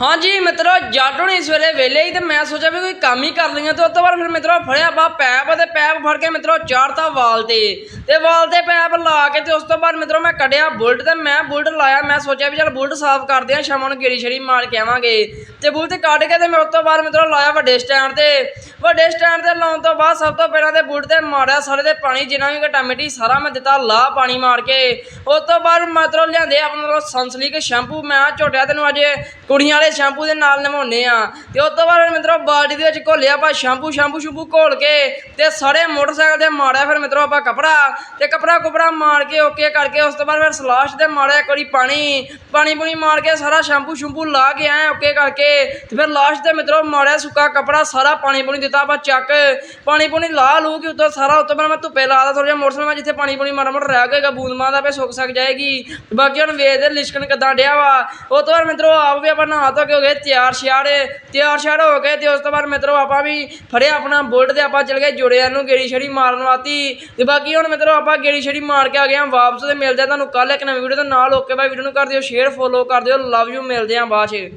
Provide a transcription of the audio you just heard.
ਹਾਂਜੀ ਮਿੱਤਰੋ, ਜੱਟ ਹੋਣੀ ਇਸ ਵੇਲੇ ਵੇਲੇ ਹੀ ਤੇ ਮੈਂ ਸੋਚਿਆ ਵੀ ਕੋਈ ਕੰਮ ਹੀ ਕਰ ਲਈਆਂ ਤੇ ਉਸ ਤੋਂ ਬਾਅਦ ਫਿਰ ਮਿੱਤਰੋ ਫੜਿਆ ਬਾ ਪੈਪ ਤੇ ਪੈਪ ਫੜ ਕੇ ਮਿੱਤਰੋ ਚਾੜਤਾ ਵਾਲ ਤੇ। ਤੇ ਵਾਲ ਤੇ ਪੈਪ ਲਾ ਕੇ ਤੇ ਉਸ ਤੋਂ ਬਾਅਦ ਮਿੱਤਰੋ ਮੈਂ ਕੱਢਿਆ ਬੁਲਟ ਤੇ ਮੈਂ ਬੁਲਟ ਲਾਇਆ, ਮੈਂ ਸੋਚਿਆ ਵੀ ਚੱਲ ਬੁਲਟ ਸਾਫ਼ ਕਰਦੇ ਆ, ਸ਼ਾਮ ਨੂੰ ਗੇੜੀ ਛੜੀ ਮਾਰ ਕੇ ਆਵਾਂਗੇ। ਤੇ ਬੁਲਟ ਕੱਢ ਕੇ ਤੇ ਮੈਂ ਉਸ ਤੋਂ ਬਾਅਦ ਮਿੱਤਰੋ ਲਾਇਆ ਵੱਡੇ ਸਟੈਂਡ ਤੇ। ਵੱਡੇ ਸਟੈਂਡ ਤੇ ਲਾਉਣ ਤੋਂ ਬਾਅਦ ਸਭ ਤੋਂ ਪਹਿਲਾਂ ਤੇ ਬੁਲਟ ਤੇ ਮਾਰਿਆ ਸਾਰੇ ਦੇ ਪਾਣੀ ਜਿੰਨਾ ਵੀ ਘਟਾ ਮਿੱਟੀ ਸਾਰਾ ਮੈਂ ਦਿੱਤਾ ਲਾ ਪਾਣੀ ਮਾਰ ਕੇ। ਉਸ ਤੋਂ ਬਾਅਦ ਮਿੱਤਰੋ ਲਿਆਂਦੇ ਆਪਣੇ ਕੋਲ ਸਨਸਲੀਕ ਸ਼ੈਂਪੂ, ਮੈਂ ਝੋਟਿਆ ਤੈਨੂੰ ਅੱਜ ਕੁੜੀਆਂ ਵਾਲੇ ਸ਼ੈਂਪੂ ਦੇ ਨਾਲ ਨਵਾਉਣੇ ਆ। ਤੇ ਉਸ ਤੋਂ ਬਾਅਦ ਮਿੱਤਰੋ ਬਾਲਟੀ ਦੇ ਵਿੱਚ ਘੋਲਿਆ ਆਪਾਂ ਸ਼ੈਂਪੂ ਸ਼ੈਂਪੂ, ਸ਼ੂਪੂ ਘੋਲ ਕੇ ਤੇ ਸਾਰੇ ਮੋਟਰਸਾਈਕਲ ਤੇ ਮਾਰਿਆ ਫਿਰ ਮਿੱਤਰੋ ਆਪਾਂ ਕਪੜਾ। ਤੇ ਕਪੜਾ ਕੁਪੜਾ ਮਾਰ ਕੇ, ਓਕੇ ਕਰਕੇ ਉਸ ਤੋਂ ਬਾਅਦ ਫਿਰ ਸਲਾਸ਼ ਤੇ ਮਾਰਿਆ ਇੱਕ ਵਾਰੀ ਪਾਣੀ। ਪਾਣੀ ਪੂਣੀ ਮਾਰ ਕੇ ਸਾਰਾ ਸ਼ੈਂਪੂ, ਸ਼ੂਪੂ ਲਾ ਕੇ ਆਏ ਓਕੇ ਕਰਕੇ। ਤੇ ਫਿਰ ਲਾਸਟ ਤੇ ਮਿੱਤਰੋ ਮਾਰਿਆ ਸੁੱਕਾ ਕਪੜਾ, ਸਾਰਾ ਪਾਣੀ ਪੂਣੀ ਦਿੱਤਾ ਆਪਾਂ ਚੱਕ। ਪਾਣੀ ਪੂਣੀ ਲਾ ਲੂ ਕੇ ਉੱਤੋਂ ਸਾਰਾ ਉੱਤੋਂ ਬਾਅਦ ਮੈਂ ਧੁੱਪੇ ਲਾਦਾ ਥੋੜਾ ਜਿਹਾ ਮੋਟਰਸਾਈਕਲ ਜਿੱਥੇ ਪਾਣੀ ਪੂਣੀ ਮਾੜਾ ਮੋਟਾ ਰਹਿ ਗਏਗਾ ਬੂੰਦ ਮਾਂ ਦਾ ਪੇ ਸੁੱਕ ਸਕ ਜਾਏਗੀ। ਬਾਕੀ ਹੁਣ ਵੇਖਦੇ ਲਿਸ਼ਕਣ ਕਿੱਦਾਂ ਡਿਆ ਵਾ। ਉਹ ਤੋਂ ਬਾਅਦ ਮਿੱਤਰੋ ਆਪ ਵੀ ਆਪਾਂ ਨਹਾ ਧੋ ਕੇ ਹੋ ਗਏ ਤਿਆਰ ਸ਼ਿਆਰ ਤਿਆਰ ਸ਼ਿਆਰ ਹੋ ਗਏ ਤੇ ਉਸ ਤੋਂ ਬਾਅਦ ਮਿੱਤਰੋ ਆਪਾਂ ਵੀ ਫੜਿਆ ਆਪਣਾ ਬੁਲਟ ਤੇ ਆਪਾਂ ਚਲ ਗਏ ਜੁੜਿਆ ਨੂੰ ਗੇੜੀ ਛੜੀ ਮਾਰਨ ਵਾਤੀ ਤੇ ਬਾਕੀ ਹੁਣ ਮਿੱਤਰੋ ਆਪਾਂ ਗੇੜੀ ਛੜੀ ਮਾਰ ਕੇ ਆ ਗਏ ਆ ਵਾਪਸ ਤੇ ਮਿਲਦੇ ਆ ਤੁਹਾਨੂੰ ਕੱਲ ਇੱਕ ਨਵੀਂ ਵੀਡੀਓ ਦੇ ਨਾਲ। ਓਕੇ ਬਾਈ ਵੀਡੀਓ ਨੂੰ ਕਰ ਦਿਓ ਸ਼ੇਅਰ ਫੋਲੋ ਕਰ ਦਿਓ ਲਵ ਯੂ ਮਿਲਦੇ ਆ ਬਾਅਦ 'ਚ।